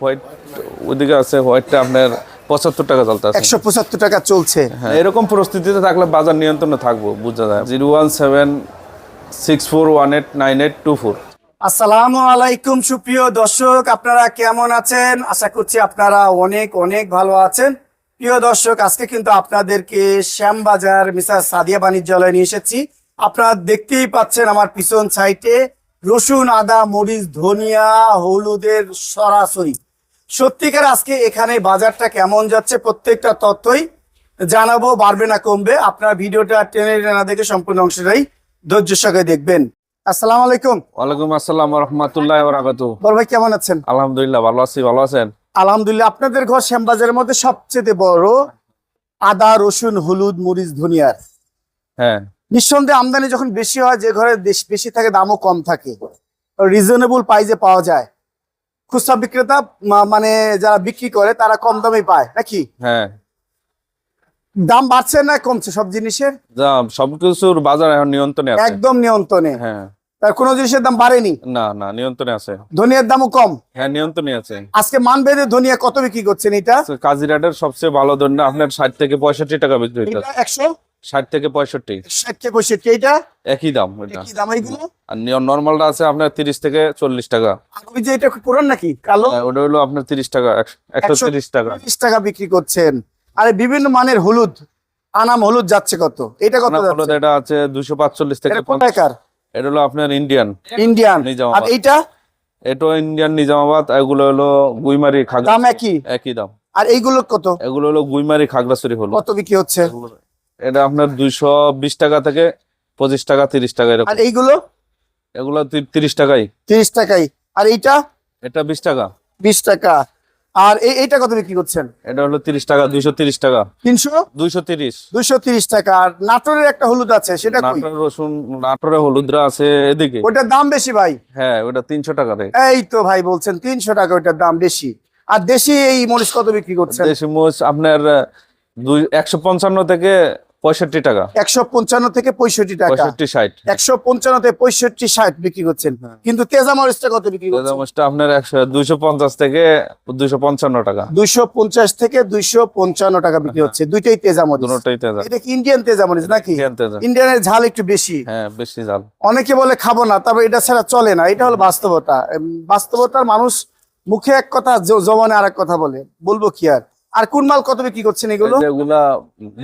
White ওইদিকে আছে হোয়াইটটা আপনার পঁচাত্তর টাকা চলতে একশো পঁচাত্তর টাকা চলছে। হ্যাঁ এরকম পরিস্থিতিতে থাকলে বাজার নিয়ন্ত্রণে থাকব বোঝা যায়। Zero one seven six four one eight nine eight two four. আসসালামু আলাইকুম সুপ্রিয় দর্শক আপনারা কেমন আছেন? আশা করছি আপনারা অনেক অনেক ভালো আছেন। প্রিয় দর্শক আজকে কিন্তু আপনাদেরকে শ্যামবাজার মিসার সাদিয়া বাণিজ্যালয়ে নিয়ে এসেছি। আপনারা দেখতেই পাচ্ছেন আমার পিছন সাইটে রসুন আদা মরিচ ধনিয়া হলুদের সরাসরি। সত্যিকার আজকে এখানে বাজারটা কেমন যাচ্ছে প্রত্যেকটা তথ্যই জানাব বাড়বে না কমবে। আপনার ভিডিওটা টেনে না দেখে সম্পূর্ণ অংশটাই ধৈর্য সঙ্গে দেখবেন। আসসালামু আলাইকুম। ওয়ালাইকুম আসসালাম রহমতুল্লাহ বরাকাত বড় ভাই কেমন আছেন? আলহামদুলিল্লাহ ভালো আছি ভালো আছেন? আলহামদুলিল্লাহ আপনাদের ঘর শ্যামবাজারের মধ্যে সবচেয়ে বড় আদা রসুন হলুদ মরিচ ধনিয়ার হ্যাঁ। নিঃসন্দেহে আমদানি যখন বেশি হয় যে ঘরে বেশি থাকে দামও কম থাকে। রিজনেবল প্রাইজে পাওয়া যায়। খুচরা বিক্রেতা মানে যারা বিক্রি করে তারা কম দামে পায় নাকি? হ্যাঁ। দাম বাড়ছে না কমছে সব জিনিসের? যা সবকিছুর বাজার এখন নিয়ন্ত্রণে আছে। একদম নিয়ন্ত্রণে। হ্যাঁ। তার কোনো জিনিসের দাম বাড়েনি? না না নিয়ন্ত্রণে আছে। ধনিয়ার দামও কম? হ্যাঁ নিয়ন্ত্রণে আছে। আজকে মান মানবেদে ধনিয়া কত বিক্রি করছেন এটা? কাজিরাটের সবচেয়ে ভালো দণ্ড আপনার ষাট থেকে পঁয়ষট্টি টাকা বিক্রি এটা একশো? ষাট থেকে পঁয়ষট্টি। ষাট থেকে পঁয়ষট্টি এটা একই দাম এটা কি দাম এইগুলো? আর নর্মালটা আছে আপনার তিরিশ থেকে চল্লিশ টাকা। ওই যে এটা পুরান নাকি? কালো? হ্যাঁ, ওটা হলো আপনার তিরিশ টাকা একশো- তিরিশ টাকা। তিরিশ টাকা বিক্রি করছেন। আর বিভিন্ন মানের হলুদ। আনাম হলুদ যাচ্ছে কত? এটা কত আপনার হলো এটা আছে দুশো পাঁচচল্লিশ থেকে এটা হলো আপনার ইন্ডিয়ান। ইন্ডিয়ান। আর এইটা? এটা ইন্ডিয়ান নিজামাবাদ এগুলো হলো গুইমারি খাগড়া দাম একই? একই দাম। আর এইগুলো কত? এগুলো হলো গুইমারি খাগড়াছড়ি হলো কত বিক্রি হচ্ছে? এটা আপনার দুইশো বিশ টাকা থেকে পঁচিশ টাকা তিরিশ টাকা এরকম। আর এইগুলো? এগুলো তিরিশ টাকাই। তিরিশ টাকাই। আর এইটা? এটা বিশ টাকা। বিশ টাকা। আর এইটা কত বিক্রি করছেন? এটা হলো তিরিশ টাকা দুইশো তিরিশ টাকা। তিনশো? দুইশো তিরিশ। দুইশো তিরিশ টাকা। আর নাটোরের একটা হলুদ আছে সেটা কই? নাটোরের রসুন নাটোরের হলুদরা আছে এদিকে। ওটার দাম বেশি ভাই? হ্যাঁ ওটা তিনশো টাকা রে। এই তো ভাই বলছেন তিনশো টাকা ওইটার দাম বেশি। আর দেশি এই মরিচ কত বিক্রি করছেন? দেশি মোচ আপনার দুই একশো পঞ্চান্ন থেকে পঁয়ষট্টি টাকা। একশো পঞ্চান্ন থেকে পঁয়ষট্টি টাকা। পঁয়ষট্টি ষাট। একশো পঞ্চান্ন থেকে পঁয়ষট্টি ষাট বিক্রি করছেন। কিন্তু তেজা মরিচটা কত বিক্রি করছেন? মোচটা আপনার একশো দুইশো পঞ্চাশ থেকে দুইশো পঞ্চান্ন টাকা। দুইশো পঞ্চাশ থেকে দুইশো পঞ্চান্ন টাকা বিক্রি হচ্ছে। দুইটাই তেজা মরিচ। দুটোটাই তেজা। এটা কি ইন্ডিয়ান তেজা মরিচ নাকি? ইন্ডিয়ান তেজা। ইন্ডিয়ানের ঝাল একটু বেশি। হ্যাঁ বেশি জাল অনেকে বলে খাব না তবে এটা ছাড়া চলে না। এটা হলো বাস্তবতা। বাস্তবতার মানুষ মুখে এক কথা জ- জবানে আর এক কথা বলে। বলব কি আর? আর কোন মাল কত বিক্রি করছেন এগুলো? এগুলা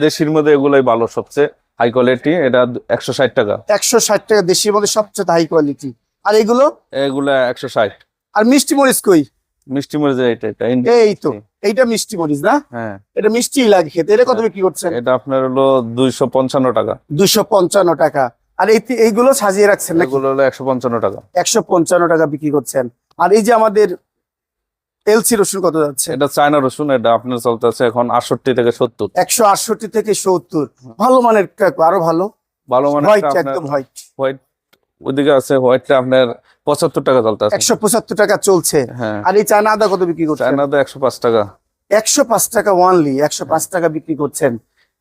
দেশির মধ্যে এগুলাই ভালো সবচেয়ে হাই কোয়ালিটি এটা একশো ষাট টাকা। একশো ষাট টাকা দেশের মধ্যে সবচেয়ে হাই কোয়ালিটি আর এগুলো? এগুলা একশো ষাট। আর মিষ্টি মরিচ কই? মিষ্টি মরিচ এটা এটা এই তো এইটা মিষ্টি মরিচ না? হ্যাঁ। এটা মিষ্টি লাগে খেতে এটা কত বিক্রি করছেন? এটা আপনার হলো দুইশো পঞ্চান্ন টাকা। দুশো পঞ্চান্ন টাকা। আর এই এইগুলো সাজিয়ে রাখছেন এগুলো হলো একশো পঞ্চান্ন টাকা। একশো পঞ্চান্ন টাকা বিক্রি করছেন। আর এই যে আমাদের এলসি রসুন কত যাচ্ছে? এটা চায়না রসুন এটা আপনার চলতেছে এখন আটষট্টি থেকে সত্তর। একশো আটষট্টি থেকে সত্তর। ভালো মানের আরও ভালো? ভালো মানে হোয়াইট একদম হোয়াইট হোয়াইট ওইদিকে আছে হোয়াইটটা আপনার পঁচাত্তর টাকা চলতেছে। একশো পঁচাত্তর টাকা চলছে। হ্যাঁ। আর এই চায়না আদা কত বিক্রি চায়না তো একশো পাঁচ টাকা। একশো পাঁচ টাকা ওয়ানলি একশো পাঁচ টাকা বিক্রি করছেন।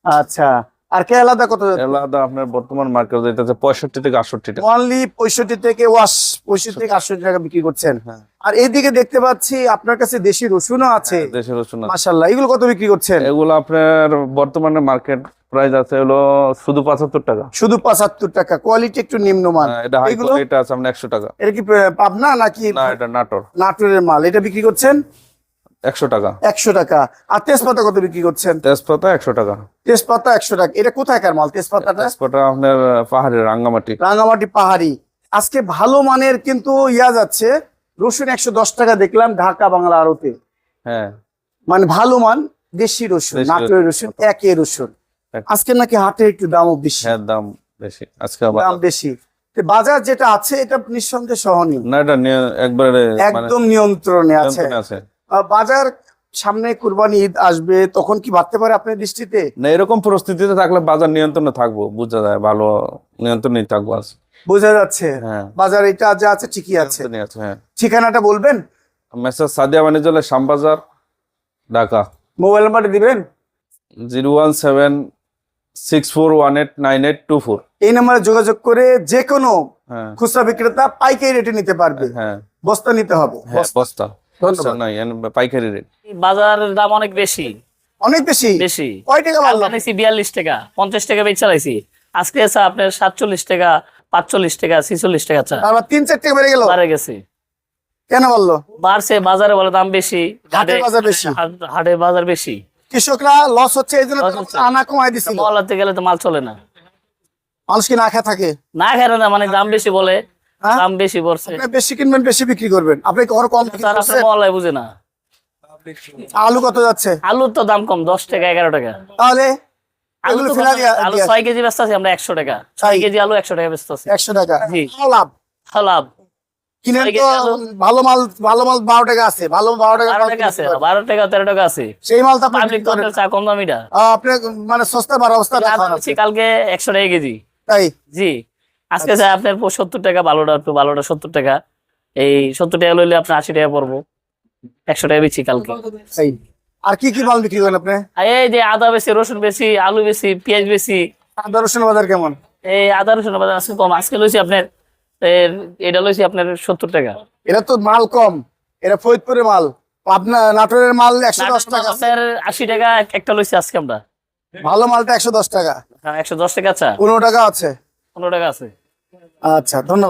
আচ্ছা আর কেরালা আদা কত আলাদা আপনার বর্তমান মার্কেট যেটা পঁয়ষট্টি থেকে আটষট্টি টাকা। ওয়ানলি পঁয়ষট্টি থেকে ওয়াশ পঁয়ষট্টি থেকে আটষট্টি টাকা বিক্রি করছেন। হ্যাঁ। আর এইদিকে দেখতে পাচ্ছি আপনার কাছে দেশি রসুনও আছে। দেশের রসুন আছে। মাসাল্লাহ এগুলো কত বিক্রি করছেন? এগুলো আপনার বর্তমানে মার্কেট প্রাইস আছে হলো শুধু পঁচাত্তর টাকা। শুধু পঁচাত্তর টাকা কোয়ালিটি একটু নিম্নমান। হ্যাঁ, এটা হাই? কোয়ালিটি আছে আপনার একশো টাকা। এটা কি পাবনা নাকি? না এটা নাটোর। নাটোরের মাল এটা বিক্রি করছেন? একশো টাকা। একশো টাকা। আর তেজপাতা কত বিক্রি করছেন? তেজপাতা একশো টাকা। তেজপাতা একশো টাকা। এটা কোথায়কার মাল? তেজপাতাটা? তেজপাতা আপনার পাহাড়ের রাঙ্গামাটি। রাঙামাটি পাহাড়ি। আজকে ভালো মানের কিন্তু ইয়া যাচ্ছে। রসুন একশো দশ টাকা দেখলাম ঢাকা বাংলা আড়তে। হ্যাঁ। মানে ভালো মান দেশি রসুন নাটোরের রসুন। একে রসুন। আজকে নাকি হাটে একটু দামও বেশি। হ্যাঁ দাম বেশি। আজকে দাম বেশি। বাজার যেটা আছে এটা নিঃসন্দেহে সহনীয়। না এটা একবারে মানে একদম নিয়ন্ত্রণে আছে। বাজার সামনে কুরবানি ঈদ আসবে তখন কি বাড়তে পারে আপনার দৃষ্টিতে? না এরকম পরিস্থিতিতে থাকলে বাজার নিয়ন্ত্রণে থাকব বোঝা যায় ভালো নিয়ন্ত্রণে থাকব আছে বোঝা যাচ্ছে হ্যাঁ। বাজার এটা যা আছে ঠিকই আছে। হ্যাঁ। ঠিকানাটা বলবেন? মেসেজ সাদিয়া বাণিজ্যালয় শ্যামবাজার ঢাকা। মোবাইল নাম্বারটা দিবেন? Zero one seven six four one eight nine eight two four. এই নাম্বারে যোগাযোগ করে যে কোনো হ্যাঁ। খুচরা বিক্রেতা পাইকারি রেটে নিতে পারবে। হ্যাঁ। বস্তা নিতে হবে। বস্তা। নাই পাইকারি রেট বাজারের দাম অনেক বেশি। অনেক বেশি? বেশি। কয় টাকা বিয়াল্লিশ টাকা পঞ্চাশ টাকা বেচে চালাইছি। আজকে আছে আপনার সাতচল্লিশ টাকা পাঁচচল্লিশ টাকা ছিচল্লিশ টাকা চা। টাকা বেড়ে গেল। বাড়ে গেছে। কেন বলল বাড়ছে বাজারে বলে দাম বেশি হাটের বাজার বেশি। হাট- হাটের বাজার বেশি। কৃষকরা লস হচ্ছে এই জন্য আনা কমাই দিছিল। বলাতে গেলে তো মাল চলে না। মানুষ কি না খেয়ে থাকে? না খেলে না মানে দাম বেশি বলে? দাম বেশি পড়ছে। আপনি বেশি কিনবেন বেশি বিক্রি করবেন। আপনি কম? বুঝে না। আলু কত যাচ্ছে? আলুর তো দাম কম দশ টাকা এগারো টাকা। তাহলে আলু আলু ছয় কেজি ব্যস্ত আছি আমরা একশো টাকা। ছয় কেজি আলু একশো টাকা ব্যস্ত আছি। একশো টাকা। জি। লাভ। লাভ। কিনেন তো ভালো মাল ভালো মাল বারো টাকা আছে। ভালো বারো টাকা আছে। বারো টাকা তেরো টাকা আছে। সেই মাল তো পাবলিক চা কম দামিটা। আপনি মানে সস্তা বার অবস্থা কালকে একশো টাকা কেজি। তাই? জি। আজকে চাই আপনার সত্তর টাকা ভালোটা একটু ভালোটা সত্তর টাকা। এই সত্তর টাকা লইলে আপনার আশি টাকা পড়ব। একশো টাকা বেশি কালকে। আর কি কি মাল বিক্রি করেন আপনি? এই যে আদা বেশি রসুন বেশি আলু বেশি পেঁয়াজ বেশি আদা রসুন বাজার কেমন? এই আদা রসুন বাজার আজকে কম। আজকে লইছি আপনার এটা লইছি আপনার সত্তর টাকা। এটা তো মাল কম। এটা ফরিদপুরের মাল। আপনার নাটোরের মাল একশো দশ টাকা। আপনার আশি টাকা একটা লইছি আজকে আমরা। ভালো মালটা একশো দশ টাকা। একশো দশ টাকা চা পনেরো টাকা আছে। পনেরো টাকা আছে। আচ্ছা ধন্যবাদ।